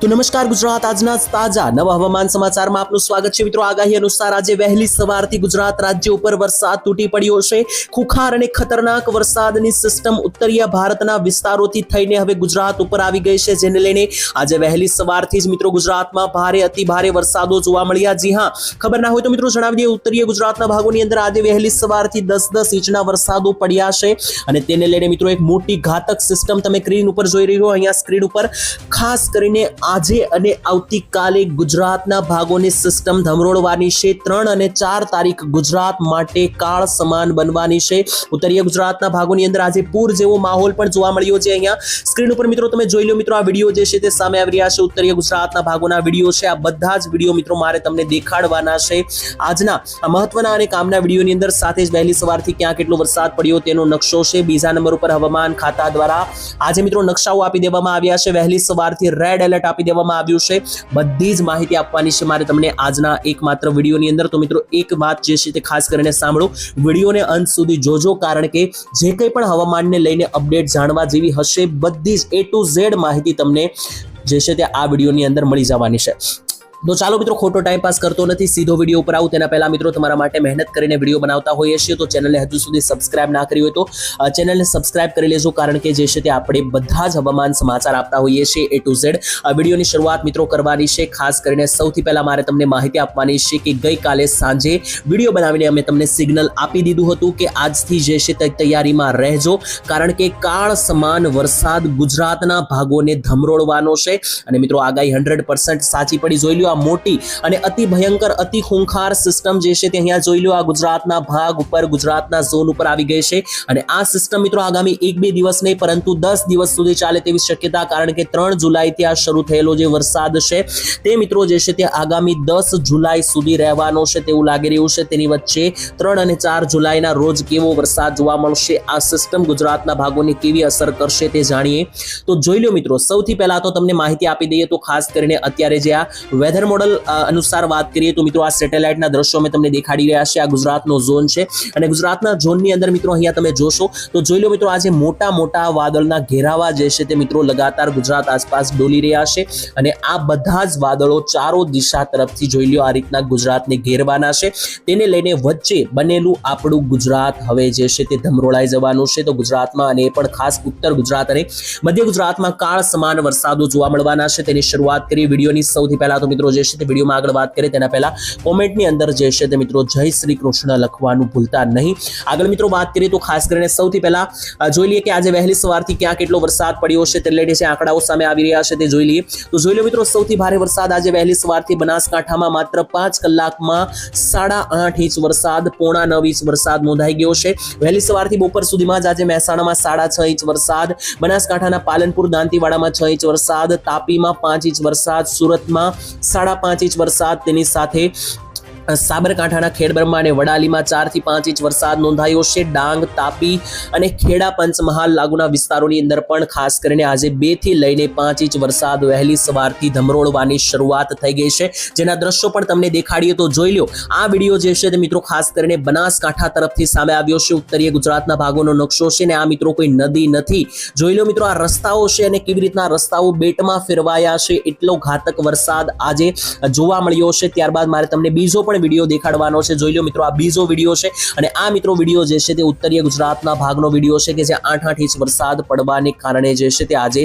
તો નમસ્કાર ગુજરાત, આજના તાજા નવા હવામાન સમાચારમાં આપનું સ્વાગત છે. મિત્રો, આગાહી અનુસાર આજે વહેલી સવારથી ગુજરાત રાજ્ય ઉપર વરસાદ તૂટી પડ્યો છે. ખુખાર અને ખતરનાક વરસાદની સિસ્ટમ ઉત્તરીય ભારતના વિસ્તારોથી થઈને હવે ગુજરાત ઉપર આવી ગઈ છે, જેને લઈને આજે વહેલી સવારથી જ મિત્રો ગુજરાતમાં ભારે, અતિ ભારે વરસાદો જોવા મળ્યા. જી હા, ખબર ના હોય તો મિત્રો જણાવી દઈએ, ઉત્તરીય ગુજરાતના ભાગોની અંદર આજે વહેલી સવારથી દસ દસ ઇંચના વરસાદો પડ્યા છે. અને તેને લઈને મિત્રો એક મોટી ઘાતક સિસ્ટમ તમે સ્ક્રીન ઉપર જોઈ રહ્યો, અહીંયા સ્ક્રીન ઉપર ખાસ કરીને આજે અને આવતીકાલે ગુજરાતના ભાગોની સિસ્ટમ ધમરોળવાની છે. ત્રણ અને ચાર તારીખ ગુજરાત માટે કાળ સમાન બનવાની છે. ઉત્તરીય ગુજરાતના ભાગોની અંદર આજે પૂર જેવો માહોલ પણ જોવા મળ્યો છે અહીંયા. સ્ક્રીન ઉપર મિત્રો તમે જોઈ લો મિત્રો, આ વીડિયો જે છે તે સામે આવી રહ્યા છે. ઉત્તરીય ગુજરાતના ભાગોના વીડિયો છે. આ બધા જ વીડિયો મિત્રો મારે તમને દેખાડવાના છે. આજના મહત્વના અને કામના વિડીયોની અંદર સાથે જ વહેલી સવારથી ક્યાં કેટલો વરસાદ પડ્યો તેનો નકશો છે. બીજા નંબર ઉપર હવામાન ખાતા દ્વારા આજે મિત્રો નકશાઓ આપી દેવામાં આવ્યા છે. વહેલી સવારથી રેડ એલર્ટ આપી દેવામાં આવ્યું છે. બધી જ માહિતી આપવાની છે. મારે તમને આજના એકમાત્ર વિડીયોની અંદર. તો મિત્રો, એક વાત જે છે તે ખાસ કરીને સાંભળો. વિડીયોને અંત સુધી જોજો, કારણ કે જે કંઈ પણ હવામાનને લઈને અપડેટ જાણવા જેવી હશે, બધી જ એ ટુ ઝેડ માહિતી તમને જે છે તે આ વિડીયોની અંદર મળી જવાની છે. તો ચાલો મિત્રો, ખોટો ટાઈમ પાસ કરતો નથી, સીધો વીડિયો ઉપર આવું. તેના પહેલા મિત્રો, તમારા માટે મહેનત કરીને વીડિયો બનાવતા હોઈએ છીએ, તો ચેનલને હજુ સુધી સબસ્ક્રાઇબ ના કરી હોય તો ચેનલને સબસ્ક્રાઇબ કરી લેજો, કારણ કે જે છે તે આપણે બધા જ હવામાન સમાચાર આપતા હોઈએ છીએ એ ટુ ઝેડ વિડીયોની શરૂઆત મિત્રો કરવાની છે, ખાસ કરીને સૌથી પહેલા મારે તમને માહિતી આપવાની છે કે ગઈકાલે સાંજે વીડિયો બનાવીને અમે તમને સિગ્નલ આપી દીધું હતું કે આજથી જે છે તે તૈયારીમાં રહેજો, કારણ કે કાળ સમાન વરસાદ ગુજરાતના ભાગોને ધમરોળવાનો છે. અને મિત્રો, આગાહી હંડ્રેડ સાચી પડી, જોઈ લો આ મોટી અને અતિ ભયંકર, અતિ ખૂંખાર સિસ્ટમ જે છે તે અહીંયા જોઈ લો, આ ગુજરાતના ભાગ ઉપર, ગુજરાતના ઝોન ઉપર આવી ગઈ છે. અને આ સિસ્ટમ મિત્રો આગામી એક બે દિવસ નહીં, પરંતુ દસ દિવસ સુધી ચાલે તેવી શક્યતા, કારણ કે ત્રણ જુલાઈથી આ શરૂ થયેલો જે વરસાદ છે, તે મિત્રો જે છે તે આગામી દસ જુલાઈ સુધી રહેવાનો છે તેવું લાગી રહ્યું છે. તેની વચ્ચે ત્રણ અને ચાર જુલાઈના રોજ કેવો વરસાદ જોવા મળશે, આ સિસ્ટમ ગુજરાતના ભાગોને કેવી અસર કરશે તે જાણીએ. તો જોઈ લો મિત્રો, સૌથી પહેલા તો તમને માહિતી આપી દઈએ, તો ખાસ કરીને અત્યારે જે આ વેધર મોડલ અનુસાર વાત કરીએ તો મિત્રો આ સેટેલાઇટના દ્રશ્યો અમે તમને દેખાડી રહ્યા છે આ ગુજરાતનો ઝોન છે અને ગુજરાતના ઝોનની અંદર મિત્રો અહીંયા તમે જોશો તો જોઈ લો મિત્રો આજે મોટા મોટા વાદળના ઘેરાવા જે છે તે મિત્રો લગાતાર ગુજરાત આસપાસ ડોલી રહ્યા છે અને આ બધા જ વાદળો ચારો દિશા તરફથી જોઈ લો આ રીતના ગુજરાતને ઘેરવાના છે. તેને લઈને વચ્ચે બનેલું આપણું ગુજરાત હવે જે છે તે ધમરોળાઈ જવાનું છે. તો ગુજરાતમાં અને પણ ખાસ ઉત્તર ગુજરાત અને મધ્ય ગુજરાતમાં કાળ સમાન વરસાદો જોવા મળવાના છે. તેની શરૂઆત કરી વિડીયોની. સૌથી પહેલા તો મિત્રો જે છે તે વિડીયોમાં આગળ વાત કરીએ તેના પહેલાં કોમેન્ટની અંદર જે છે તે મિત્રો જય શ્રી કૃષ્ણ લખવાનું ભૂલતા નહીં. આગળ મિત્રો વાત કરીએ તો ખાસ કરીને સૌથી પહેલાં જોઈ લઈએ કે આજે વહેલી સવારથી ક્યાં કેટલો વરસાદ પડ્યો છે તે લઈને જે આંકડાઓ સામે આવી રહ્યા છે તે જોઈ લઈએ. તો જોઈ લો મિત્રો, સૌથી ભારે વરસાદ આજે વહેલી સવારથી બનાસકાંઠામાં માત્ર પાંચ કલાકમાં સાડા આઠ ઇંચ વરસાદ, પોણા નવ ઇંચ વરસાદ નોંધાઈ ગયો છે. વહેલી સવારથી બપોર સુધીમાં જ આજે મહેસાણામાં સાડા છ ઇંચ વરસાદ, બનાસકાંઠાના પાલનપુર, દાંતીવાડામાં છ ઇંચ વરસાદ, તાપીમાં પાંચ ઇંચ વરસાદ, સુરતમાં સાડા પાંચ ઇંચ વરસાદ તેની સાથે સાબરકાંઠાના ખેડબ્રહ્મા અને વડાલીમાં ચારથી પાંચ ઇંચ વરસાદ નોંધાયો છે. ડાંગ, તાપી અને ખેડા પંચમહાલ લાગુના વિસ્તારોની અંદર પણ ખાસ કરીને આજે બેથી લઈને પાંચ ઇંચ વરસાદ વહેલી સવારથી ધમરોળવાની શરૂઆત થઈ ગઈ છે. જેના દ્રશ્યો પણ તમને દેખાડીએ તો જોઈ લો આ વીડિયો જે છે તે મિત્રો ખાસ કરીને બનાસકાંઠા તરફથી સામે આવ્યો છે. ઉત્તરીય ગુજરાતના ભાગોનો નકશો છે ને આ મિત્રો કોઈ નદી નથી. જોઈ લો મિત્રો આ રસ્તાઓ છે અને કેવી રીતના રસ્તાઓ બેટમાં ફેરવાયા છે. એટલો ઘાતક વરસાદ આજે જોવા મળ્યો છે. ત્યારબાદ મારે તમને બીજો પણ વીડિયો દેખાડવાનો છે. જોઈ લો મિત્રો, આ બીજો વીડિયો છે અને આ મિત્રો વીડિયો જે છે તે ઉત્તરીય ગુજરાતના ભાગનો વીડિયો છે કે જે આઠ આઠ ઇંચ વરસાદ પડવાને કારણે જે છે તે આજે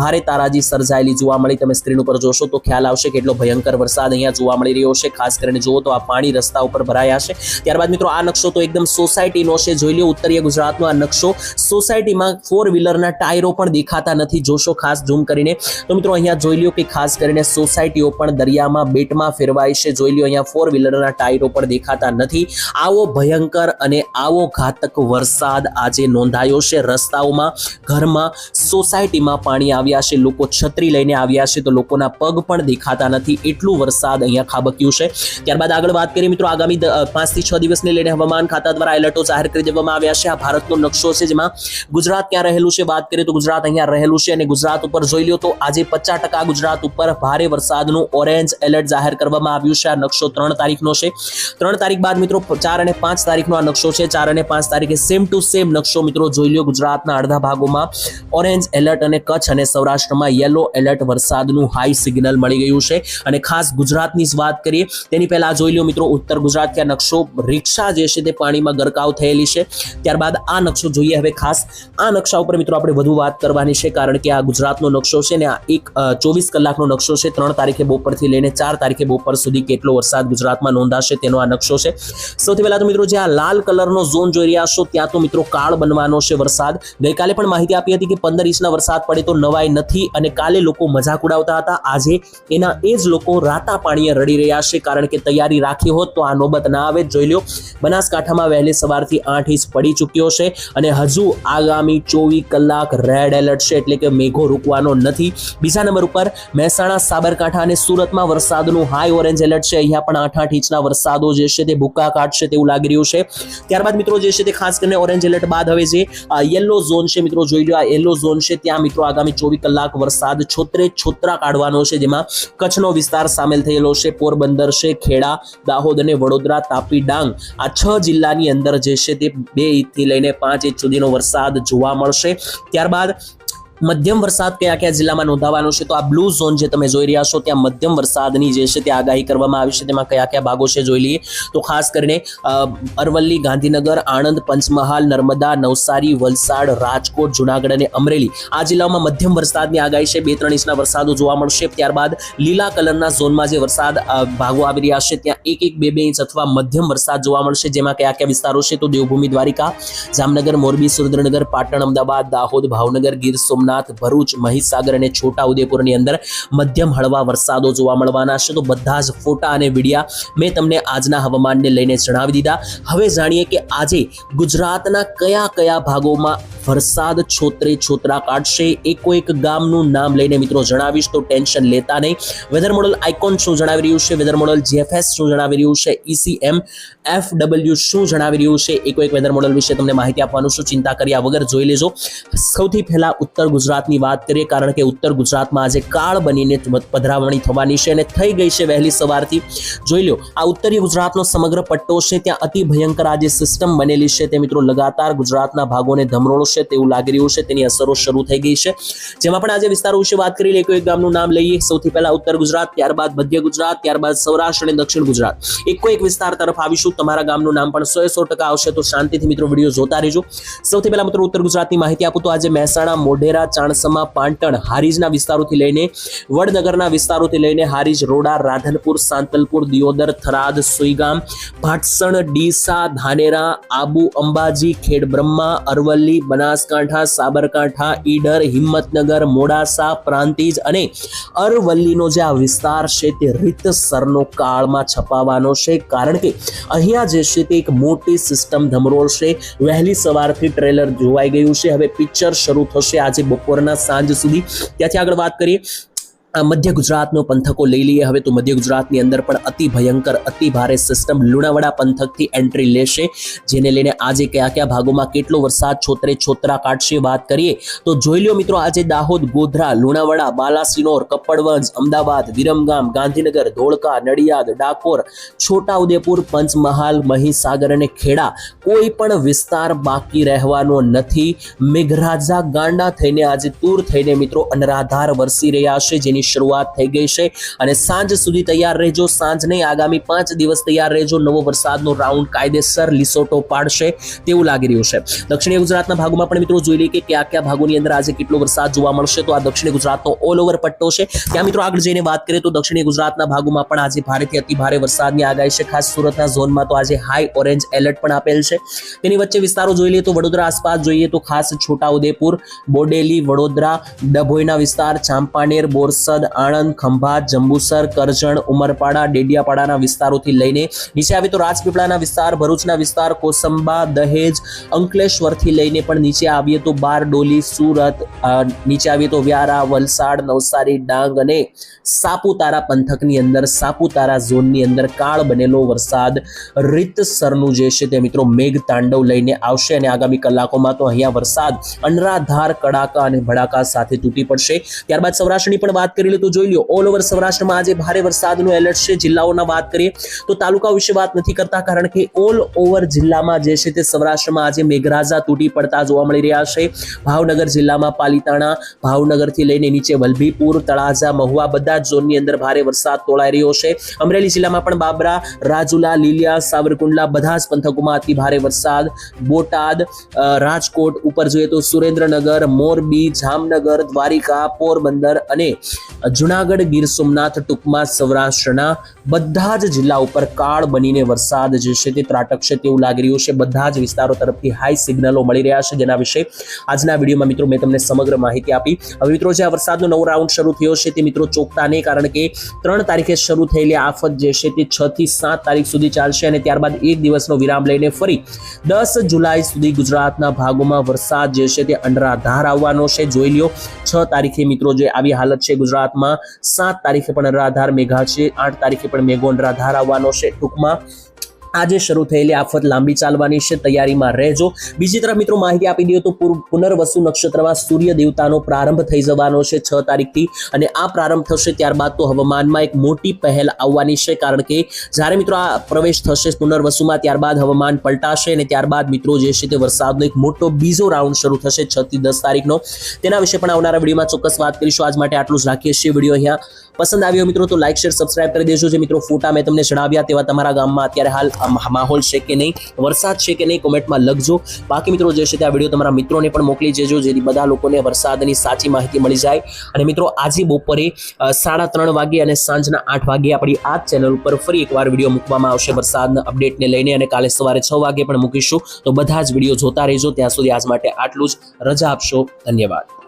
ભારે તારાજી સર્જાયેલી જોવા મળી. તમે સ્ક્રીન ઉપર જોશો તો ખ્યાલ આવશે કે એટલો ભયંકર વરસાદ અહીંયા જોવા મળી રહ્યો છે. ખાસ કરીને જુઓ તો આ પાણી રસ્તા ઉપર ભરાયા છે. ત્યારબાદ મિત્રો, આ નકશો તો એકદમ સોસાયટીનો છે. જોઈ લો ઉત્તરીય ગુજરાતનો આ નકશો સોસાયટીમાં ફોર વ્હીલરના ટાયરો પણ દેખાતા નથી. જોશો ખાસ ઝૂમ કરીને. તો મિત્રો, અહીંયા જોઈ લ્યો કે ખાસ કરીને સોસાયટીઓ પણ દરિયામાં બેટમાં ફેરવાય છે. જોઈ લો અહીંયા ફોર વ્હીલરના ટાયરો પણ દેખાતા નથી. આવો ભયંકર અને આવો ઘાતક વરસાદ આજે નોંધાયો છે. રસ્તાઓમાં, ઘરમાં, સોસાયટીમાં પાણી આવ્યા છે. લોકો છત્રી લઈને આવ્યા છે તો લોકોના પગ પણ દેખાતા નથી. એટલું વરસાદ અહીંયા ખાબક્યું છે. ત્યારબાદ આગળ વાત કરીએ મિત્રો, આગામી પાંચથી છ દિવસને લઈને હવામાન ખાતા દ્વારા એલર્ટો જાહેર કરી દેવામાં આવ્યા છે. આ ભારતનો નકશો છે જેમાં ગુજરાત ક્યાં રહેલું છે? વાત કરીએ તો ગુજરાત અહીંયા રહેલું છે અને ગુજરાત ઉપર જોઈ લો તો આજે પચાસ ટકા ગુજરાત ઉપર ભારે વરસાદનું ઓરેન્જ એલર્ટ જાહેર કરવામાં આવ્યું છે. આ નકશો ત્રણ તારીખ તારીખનો છે. ત્રણ તારીખ બાદ મિત્રો, ચાર અને પાંચ તારીખનો આ નકશો છે. ચાર અને પાંચ તારીખે સેમ ટુ સેમ નકશો મિત્રો જોઈ લો ગુજરાતના અડધા ભાગોમાં. ઓરેન્જ એલર્ટ અને કચ્છ અને સૌરાષ્ટ્રમાં યલો એલર્ટ વરસાદનું હાઈ સિગ્નલ મળી ગયું છે. અને ખાસ ગુજરાતની જ વાત કરીએ, તેની પહેલા જોઈ લો મિત્રો, ઉત્તર ગુજરાત કે નકશો રિક્ષા જે છે તે પાણીમાં ગરકાવ થયેલી છે. ત્યારબાદ આ નકશો જોઈએ હવે ખાસ. આ નકશા ઉપર મિત્રો આપણે વધુ વાત કરવાની છે, કારણ કે આ ગુજરાતનો નકશો છે ને આ એક ચોવીસ કલાકનો નકશો છે. ત્રણ તારીખે બપોરથી લઈને ચાર તારીખે બપોર સુધી કેટલો વરસાદ ગુજરાતમાં નોંધાશે તેનો આ નકશો છે. સૌથી પહેલા તો મિત્રો જે આ લાલ કલરનો ઝોન જોઈ રહ્યા છો, ત્યાં તો મિત્રો કાળ બનવાનો છે વરસાદ. ગઈકાલે પણ માહિતી આપી હતી કે પંદર ઇંચના વરસાદ પડે તો નવાઈ નથી અને કાલે લોકો મજાક ઉડાવતા હતા. આજે એના એ જ લોકો રાતા પાણીએ રડી રહ્યા છે કારણ કે તૈયારી રાખી હોત તો આ નોબત ના આવે. જોઈ લો બનાસકાંઠામાં વહેલી સવારથી આઠ ઇંચ પડી ચૂક્યો છે અને હજુ આગામી ચોવીસ કલાક રેડ એલર્ટ છે એટલે કે મેઘો રૂકવાનો નથી. બીજા નંબર ઉપર મહેસાણા, સાબરકાંઠા અને સુરતમાં વરસાદનું હાઈ ઓરેન્જ એલર્ટ છે. અહીંયા પણ આઠ આઠ ઇંચના વરસાદો જે છે તે ભૂકા કાઢશે તેવું લાગી રહ્યું છે. ત્યારબાદ મિત્રો જે છે તે ખાસ કરીને ઓરેન્જ એલર્ટ બાદ હવે જે યલો ઝોન છે મિત્રો જોઈ લો આ યલો ઝોન છે ત્યાં મિત્રો આગામી ચોવીસ કલાક વરસાદ છોતરે છોતરા કાઢવાનો છે, જેમાં કચ્છનો વિસ્તાર સામેલ થયેલો છે, પોરબંદર છે, ખેડા, દાહોદ અને વડોદરા, તાપી, ડાંગ. આ છ જિલ્લાની અંદર જે છે તે બે ઇંચથી લઈને પાંચ ઇંચ સુધીનો વરસાદ જોવા મળશે. ત્યારબાદ મધ્યમ વરસાદ કયા કયા જિલ્લામાં નોંધાવાનો છે? તો આ બ્લુ ઝોન જે તમે જોઈ રહ્યા છો, ત્યાં મધ્યમ વરસાદની જે છે તે આગાહી કરવામાં આવી છે. તેમાં કયા કયા ભાગો છે જોઈ લઈએ. તો ખાસ કરીને અરવલ્લી, ગાંધીનગર, આણંદ, પંચમહાલ, નર્મદા, નવસારી, વલસાડ, રાજકોટ, જુનાગઢ અને અમરેલી. આ જિલ્લાઓમાં મધ્યમ વરસાદની આગાહી છે. બે ત્રણ ઇંચના વરસાદો જોવા મળશે. ત્યારબાદ લીલા કલરના ઝોનમાં જે વરસાદ ભાગો આવી રહ્યા છે, ત્યાં એક એક બે બે ઇંચ અથવા મધ્યમ વરસાદ જોવા મળશે. જેમાં કયા કયા વિસ્તારો છે? તો દેવભૂમિ દ્વારિકા, જામનગર, મોરબી, સુરેન્દ્રનગર, પાટણ, અમદાવાદ, દાહોદ, ભાવનગર, ગીર સોમનાથ ભરૂચ, મહીસાગર અને છોટાઉદેપુરની અંદર મધ્યમ હળવા વરસાદો જોવા મળવાના છે. તો બધા જ ફોટા અને વિડીયા મેં તમને આજના હવામાનને લઈને જણાવી દીધા. હવે જાણીએ કે આજે ગુજરાતના કયા કયા ભાગોમાં વરસાદ છોતરે છોતરા કાઢશે એકો એક ગામનું નામ લઈને મિત્રો જણાવીશ. તો ટેન્શન લેતા નહીં. વેધર મોડલ આઇકોન શું જણાવી રહ્યું છે? વેધર મોડલ જીએફએસ શું જણાવી રહ્યું છે? ઈસીએમ એફ ડબલ્યુ શું જણાવી રહ્યું છે? એકો એક વેધર મોડલ વિશે તમને માહિતી આપવાનું શું ચિંતા કર્યા વગર જોઈ લેજો. સૌથી પહેલા ઉત્તર ગુજરાતની વાત કરીએ, કારણ કે ઉત્તર ગુજરાતમાં આજે કાળ બનીને પધરાવણી થવાની છે અને થઈ ગઈ છે વહેલી સવારથી. જોઈ લો આ ઉત્તરીય ગુજરાતનો સમગ્ર પટ્ટો છે, ત્યાં અતિ ભયંકર આજે સિસ્ટમ બનેલી છે. તે મિત્રો લગાતાર ગુજરાતના ભાગોને ધમરોળશે તેવું લાગી રહ્યું છે, તેની અસરો શરૂ થઈ ગઈ છે. જેમાં પણ આજે વિસ્તારો વિશે વાત કરી લઈએ, કોઈ ગામનું નામ લઈએ. સૌથી પહેલા ઉત્તર ગુજરાત, ત્યારબાદ મધ્ય ગુજરાત, ત્યારબાદ સૌરાષ્ટ્ર અને દક્ષિણ ગુજરાત. એકો એક વિસ્તાર તરફ આવીશું, તમારા ગામનું નામ પણ સો સો ટકા આવશે, તો શાંતિથી મિત્રો વીડિયો જોતા રહેજો. સૌથી પહેલા મિત્રો ઉત્તર ગુજરાતની માહિતી આપું, તો આજે મહેસાણા, મોઢેરા ચાણસમા, પાટણ, હારીજના વિસ્તારોથી લઈને વડનગરના વિસ્તારોથી લઈને હારીજ, રોડા, રાધનપુર, સાંતલપુર, દિયોદર, થરાદ, સુઈગામ, ભાટસણ, ડીસા, ધાનેરા, આબુ, અંબાજી, ખેડબ્રહ્મા, અરવલ્લી, બનાસકાંઠા, સાબરકાંઠા, ઈડર, હિંમતનગર, મોડાસા, પ્રાંતિજ અને અરવલ્લીનો જે આ વિસ્તાર છે તે રીતસરનો કાળમાં છપાવાનો છે. કારણ કે અહીંયા જે છે તે એક મોટી સિસ્ટમ ધમરોળ છે. વહેલી સવારથી ટ્રેલર જોવાઈ ગયું છે. હવે પિક્ચર શરૂ થશે આજે બપોરના સાંજ સુધી. ત્યાંથી આગળ વાત કરીએ. મધ્ય ગુજરાતનો પંથકો લઈ લઈએ. હવે તો મધ્ય ગુજરાતની અંદર પણ અતિ ભયંકર, અતિ ભારે સિસ્ટમ લુણાવાડા પંથકથી એન્ટ્રી લેશે. જેને લઈને આજે કયા કયા ભાગોમાં કેટલો વરસાદ છોતરે છોતરા કાઢશે વાત કરીએ. તો જોઈ લો મિત્રો, આજે દાહોદ, ગોધરા, લુણાવાડા, બાલાસિનોર, કપ્પડવંજ, અમદાવાદ, વિરમગામ, ગાંધીનગર, ધોળકા, નડિયાદ, ડાકોર, છોટાઉદેપુર, પંચમહાલ, મહીસાગર અને ખેડા કોઈ પણ વિસ્તાર બાકી રહેવાનો નથી. મેઘરાજા ગાંડા થઈને આજે તૂર થઈને મિત્રો અનરાધાર વરસી રહ્યા છે. જેની શરૂઆત થઈ ગઈ છે અને સાંજ સુધી તૈયાર રહેજો. સાંજ નહીં આગામી પાંચ દિવસ તૈયાર રહેજો. નવો વરસાદનો રાઉન્ડ કાયદેસર લીસોટો પાડશે તેવું લાગી રહ્યું છે. દક્ષિણીય ગુજરાતના ભાગોમાં પણ મિત્રો જોઈ લઈએ કે કયા કયા ભાગોની અંદર આજે કેટલો વરસાદ જોવા મળશે તો આ દક્ષિણ ગુજરાતનો ઓલ ઓવર પટ્ટો છે. ત્યાં મિત્રો આગળ જઈને વાત કરીએ તો દક્ષિણીય ગુજરાતના ભાગોમાં પણ આજે ભારેથી અતિ ભારે વરસાદની આગાહી છે. ખાસ સુરતના ઝોનમાં તો આજે હાઈ ઓરેન્જ એલર્ટ પણ આપેલ છે. તેની વચ્ચે વિસ્તારો જોઈ લઈએ તો વડોદરા આસપાસ જોઈએ તો ખાસ છોટાઉદેપુર, બોડેલી, વડોદરા, ડભોઈના વિસ્તાર, ચાંપાનેર, બોરસદ આણંદ, ખંભાત, જંબુસર, કરજણ, ઉમરપાડા, ડેડિયાપાડાના વિસ્તારોથી લઈને નીચે આવી તો રાજપીપળાના વિસ્તાર, ભરૂચના વિસ્તાર, કોસંબા, દહેજ, અંકલેશ્વરથી લઈને પણ નીચે આવીએ તો બારડોલી, સુરત નીચે આવીએ તો વ્યારા, વલસાડ, નવસારી, ડાંગ અને સાપુતારા પંથકની અંદર, સાપુતારા ઝોનની અંદર કાળ બનેલો વરસાદ રીતસરનું જે છે તે મિત્રો મેઘ તાંડવ લઈને આવશે અને આગામી કલાકોમાં તો અહીંયા વરસાદ અનરાધાર કડાકા અને ભડાકા સાથે તૂટી પડશે. ત્યારબાદ સૌરાષ્ટ્રની પણ વાત કરી લે જોઈ લો ઓલ ઓવર સૌરાષ્ટ્રમાં આજે ભારે વરસાદનું એલર્ટ છે. જિલ્લાઓના વાત કરીએ તો તાલુકા વિશે વાત નથી કરતા કારણ કે ઓલ ઓવર જિલ્લામાં જે છે તે સૌરાષ્ટ્રમાં આજે મેઘરાજા તૂટી પડતા જોવા મળી રહ્યા છે. ભાવનગર જિલ્લામાં પાલીતાણા, ભાવનગરથી લઈને નીચે વલભીપુર, તળાજા, મહુવા બધા જ ઝોનની અંદર ભારે વરસાદ તોળાઈ રહ્યો છે. અમરેલી જિલ્લામાં પણ બાબરા, રાજુલા, લીલિયા, સાવરકુંડલા બધા જ પંથકોમાં અતિ ભારે વરસાદ. બોટાદ રાજકોટ ઉપર જોઈએ તો સુરેન્દ્રનગર, મોરબી, જામનગર, દ્વારિકા, પોરબંદર અને જુનાગઢ ગીર સોમનાથ ટૂંકમાં સૌરાષ્ટ્રના બધા જ જિલ્લા ઉપર કાળ બનીને વરસાદ જે છે તે ત્રાટકશે તેવું લાગી રહ્યું છે. બધા જ વિસ્તારો તરફથી હાઈ સિગ્નલો મળી રહ્યા છે જેના વિશે આજના વિડીયોમાં મિત્રો મેં તમને સમગ્ર માહિતી આપી. હવે મિત્રો જે આ વરસાદનો નવો રાઉન્ડ શરૂ થયો છે તે મિત્રો ચોકતા નહીં કારણ કે ત્રણ તારીખે શરૂ થયેલી આફત જે છે તે છ થી સાત તારીખ સુધી ચાલશે અને ત્યારબાદ એક દિવસનો વિરામ લઈને ફરી દસ જુલાઈ સુધી ગુજરાતના ભાગોમાં વરસાદ જે છે તે અંડરાધાર આવવાનો છે. જોઈ લ્યો, છ તારીખે મિત્રો જે આવી હાલત છે ગુજરાતમાં સાત તારીખે પણ રાધાર મેઘા છે, આઠ તારીખે પણ મેઘો રાધાર આવવાનો છે ટૂંકમાં. આજે શરૂ થયેલી આફત લાંબી ચાલવાની છે, તૈયારીમાં રહેજો. બીજી તરફ મિત્રો માહિતી આપી દઈએ તો પુનર્વસુ નક્ષત્રમાં સૂર્ય દેવતાનો પ્રારંભ થઈ જવાનો છે છ તારીખથી અને આ પ્રારંભ થશે ત્યારબાદ તો હવામાનમાં એક મોટી પહેલ આવવાની છે, કારણ કે જ્યારે મિત્રો આ પ્રવેશ થશે પુનર્વસુમાં ત્યારબાદ હવામાન પલટાશે અને ત્યારબાદ મિત્રો જે છે તે વરસાદનો એક મોટો બીજો રાઉન્ડ શરૂ થશે છ થી દસ તારીખનો. તેના વિશે પણ આવનારા વિડીયોમાં ચોક્કસ વાત કરીશું. આજ માટે આટલું જ રાખીએ છીએ વીડિયો અહીંયા. પસંદ આવ્યો મિત્રો તો લાઇક શેર સબસ્ક્રાઇબ કરી દેજો. જે મિત્રો ફોટા મેં તમને જણાવ્યા તેવા તમારા ગામમાં અત્યારે હાલ માહોલ છે કે નહીં, વરસાદ છે કે નહીં કોમેન્ટમાં લખજો. બાકી મિત્રો જે છે તે આ વીડિયો તમારા મિત્રોને પણ મોકલી દેજો, જેથી બધા લોકોને વરસાદની સાચી માહિતી મળી જાય. અને મિત્રો આજે બપોરે સાડા ત્રણ વાગે અને સાંજના આઠ વાગે આપણી આ ચેનલ ઉપર ફરી એકવાર વીડિયો મૂકવામાં આવશે વરસાદના અપડેટને લઈને અને કાલે સવારે છ વાગે પણ મૂકીશું. તો બધા જ વીડિયો જોતા રહેજો. ત્યાં સુધી આજ માટે આટલું જ. રજા આપશો. ધન્યવાદ.